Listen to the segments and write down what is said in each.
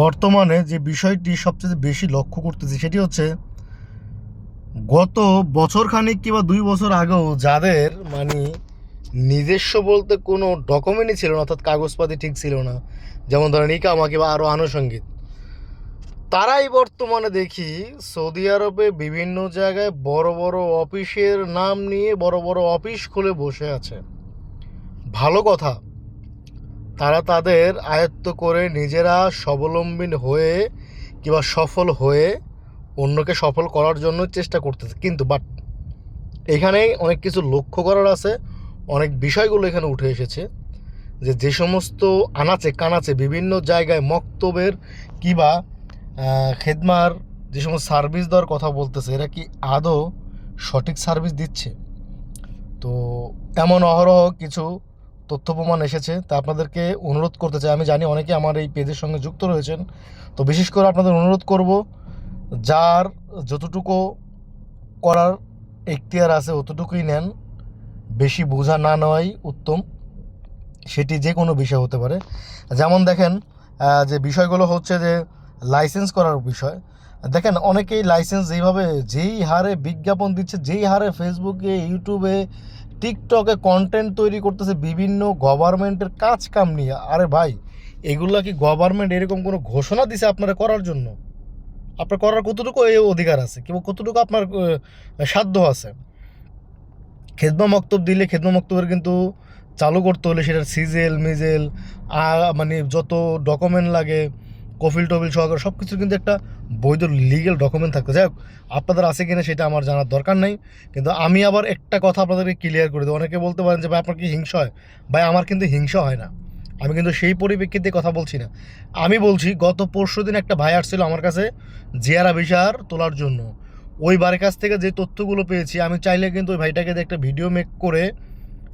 বর্তমানে যে বিষয়টি সবচেয়ে বেশি লক্ষ্য করতেছি সেটি হচ্ছে গত বছর খানিক কিংবা দুই বছর আগেও যাদের মানে নিজস্ব বলতে কোনো ডকুমেন্টই ছিল না, অর্থাৎ কাগজপাতি ঠিক ছিল না, যেমন ধরেন ইকামা কিংবা আরও আনুষঙ্গিক, তারাই বর্তমানে দেখি সৌদি আরবে বিভিন্ন জায়গায় বড় বড় অফিসের নাম নিয়ে বড় বড় অফিস খুলে বসে আছে। ভালো কথা তারা তাদের আয়ত্ত করে নিজেরা স্বাবলম্বী হয়ে কিংবা সফল হয়ে অন্যকে সফল করার জন্য চেষ্টা করতেছে। কিন্তু বাট এখানে অনেক কিছু লক্ষ্য করার আছে। অনেক বিষয়গুলো এখানে উঠে এসেছে যে যে সমস্ত আনাচে কানাচে বিভিন্ন জায়গায় মক্তবের কিবা খেদমার যে সমস্ত সার্ভিস দেওয়ার কথা বলতেছে, এরা কি আদৌ সঠিক সার্ভিস দিচ্ছে? তো এমন অহরহ কিছু তথ্য প্রমাণ এসেছে, তা আপনাদেরকে অনুরোধ করতে চাই। আমি জানি অনেকে আমার এই পেজের সঙ্গে যুক্ত রয়েছেন, তো বিশেষ করে আপনাদের অনুরোধ করব, যার যতটুকু করার এখতিয়ার আছে অতটুকুই নেন। বেশি বোঝা না নেওয়াই উত্তম, সেটি যে কোনো বিষয় হতে পারে। যেমন দেখেন যে বিষয়গুলো হচ্ছে যে লাইসেন্স করার বিষয়। দেখেন, অনেকেই লাইসেন্স যেইভাবে যেই হারে বিজ্ঞাপন দিচ্ছে, যেই হারে ফেসবুকে ইউটিউবে টিকটকে কন্টেন্ট তৈরি করতেছে বিভিন্ন গভর্নমেন্টের কাজ কাম নিয়ে। আরে ভাই, এগুলা কি গভর্নমেন্ট এরকম কোনো ঘোষণা দিছে আপনারা করার জন্য? আপনার করার কতটুকু এই অধিকার আছে? কিংবা কতটুকু আপনার সাধ্য আছে? খেদমা মক্তব দিলে, খেদমা মক্তবের কিন্তু চালু করতে হলে সেটার সিজেল, মিজেল মানে যত ডকুমেন্ট লাগে কফিল টফিল সহকারে সব কিছুর কিন্তু একটা বৈধ লিগেল ডকুমেন্ট থাকতে। যাই হোক, আপনাদের আছে কিনা সেটা আমার জানার দরকার নাই। কিন্তু আমি আবার একটা কথা আপনাদেরকে ক্লিয়ার করে দেবো। অনেকে বলতে পারেন যে, ভাই, আপনার কি হিংসা হয়? ভাই, আমার কিন্তু হিংসা হয় না। আমি কিন্তু সেই পরিপ্রেক্ষিতে কথা বলছি না। আমি বলছি, গত পরশু দিন একটা ভাই আসছিল আমার কাছে জিয়ারা বিচার তোলার জন্য। ওই বারের কাছ থেকে যে তথ্যগুলো পেয়েছি, আমি চাইলে কিন্তু ওই ভাইটাকে একটা ভিডিও মেক করে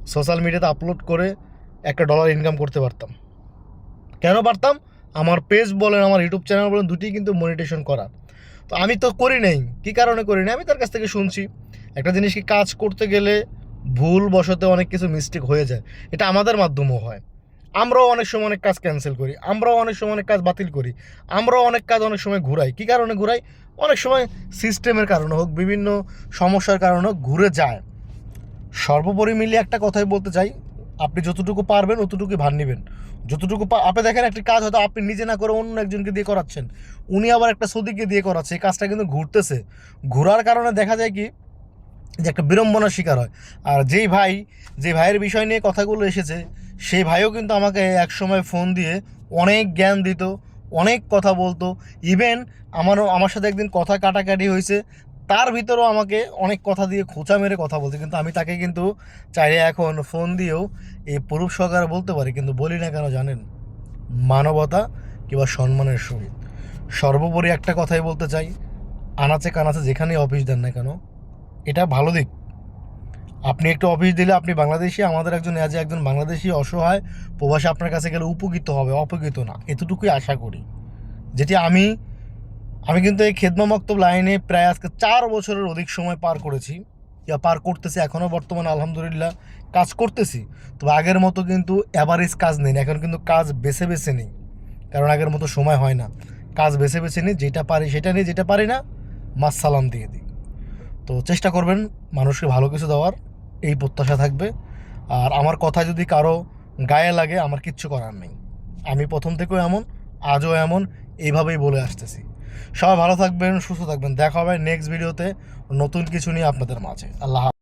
সোশ্যাল মিডিয়াতে আপলোড করে একটা ডলার ইনকাম করতে পারতাম। কেন পারতাম? আমার পেজ বলেন, আমার ইউটিউব চ্যানেল বলেন দুটি কিন্তু মনিটেশন করা। তো আমি তো করি নাই। কী কারণে করি নাই? আমি তার কাছ থেকে শুনছি। একটা জিনিস কি, কাজ করতে গেলে ভুল বশতে অনেক কিছু মিস্টেক হয়ে যায়। এটা আমাদের মাধ্যমেও হয়। আমরাও অনেক সময় অনেক কাজ ক্যান্সেল করি। আমরাও অনেক সময় অনেক কাজ বাতিল করি। আমরাও অনেক কাজ অনেক সময় ঘুরাই। কী কারণে ঘুরাই? অনেক সময় সিস্টেমের কারণে হোক, বিভিন্ন সমস্যার কারণে হোক, ঘুরে যায়। সর্বোপরি মিলিয়ে একটা কথাই বলতে চাই। আপনি যতটুকু পারবেন, অতটুকুই ভার নেবেন। যতটুকু আপনি দেখেন একটি কাজ হয়তো আপনি নিজে না করে অন্য একজনকে দিয়ে করাচ্ছেন। উনি আবার একটা সৌদিকে দিয়ে করাচ্ছে, এই কাজটা কিন্তু ঘুরতেছে। ঘোরার কারণে দেখা যায় কি, যে একটা বিড়ম্বনার শিকার হয়। আর যেই ভাই, যে ভাইয়ের বিষয় নিয়ে কথাগুলো এসেছে, সেই ভাইও কিন্তু আমাকে এক সময় ফোন দিয়ে অনেক জ্ঞান দিত, অনেক কথা বলতো। ইভেন আমারও আমার সাথে একদিন কথা কাটাকাটি হয়েছে তার ভিতরেও আমাকে অনেক কথা দিয়ে খোঁচা মেরে কথা বলতে কিন্তু আমি তাকে কিন্তু চাইলে এখন ফোন দিয়েও এই পুরুষ সহকারে বলতে পারি, কিন্তু বলি না কেন জানেন? মানবতা কিংবা সম্মানের সহিত। সর্বোপরি একটা কথাই বলতে চাই, আনাচে কানাচে যেখানেই অফিস দেন না কেন, এটা ভালো দিক। আপনি একটু অফিস দিলে আপনি বাংলাদেশি, আমাদের একজন অ্যাজ একজন বাংলাদেশি অসহায় প্রবাসী আপনার কাছে গেলে উপকৃত হবে, অপকৃত না। এতটুকুই আশা করি। যেটি আমি আমি কিন্তু এই খেদমা মক্তব লাইনে প্রায় আজকে চার বছরের অধিক সময় পার করেছি। ইয়া পার করতেছি এখনও বর্তমানে আলহামদুলিল্লাহ কাজ করতেছি। তবে আগের মতো কিন্তু অ্যাভারেজ কাজ নেই, এখন কিন্তু কাজ বেছে বেছে নেই। কারণ আগের মতো সময় হয় না। কাজ বেছে বেছে নিই, যেটা পারি সেটা নিই, যেটা পারি না, মাস সালাম দিয়ে দিই। তো চেষ্টা করবেন মানুষকে ভালো কিছু দেওয়ার, এই প্রত্যাশা থাকবে। আর আমার কথা যদি কারও গায়ে লাগে, আমার কিচ্ছু করার নেই। আমি প্রথম থেকেও এমন, আজও এমন, এইভাবেই বলে আসতেছি। সবাই ভালো থাকবেন, সুস্থ থাকবেন দেখা হবে নেক্সট ভিডিওতে নতুন কিছু নিয়ে আপনাদের মাঝে আল্লাহ।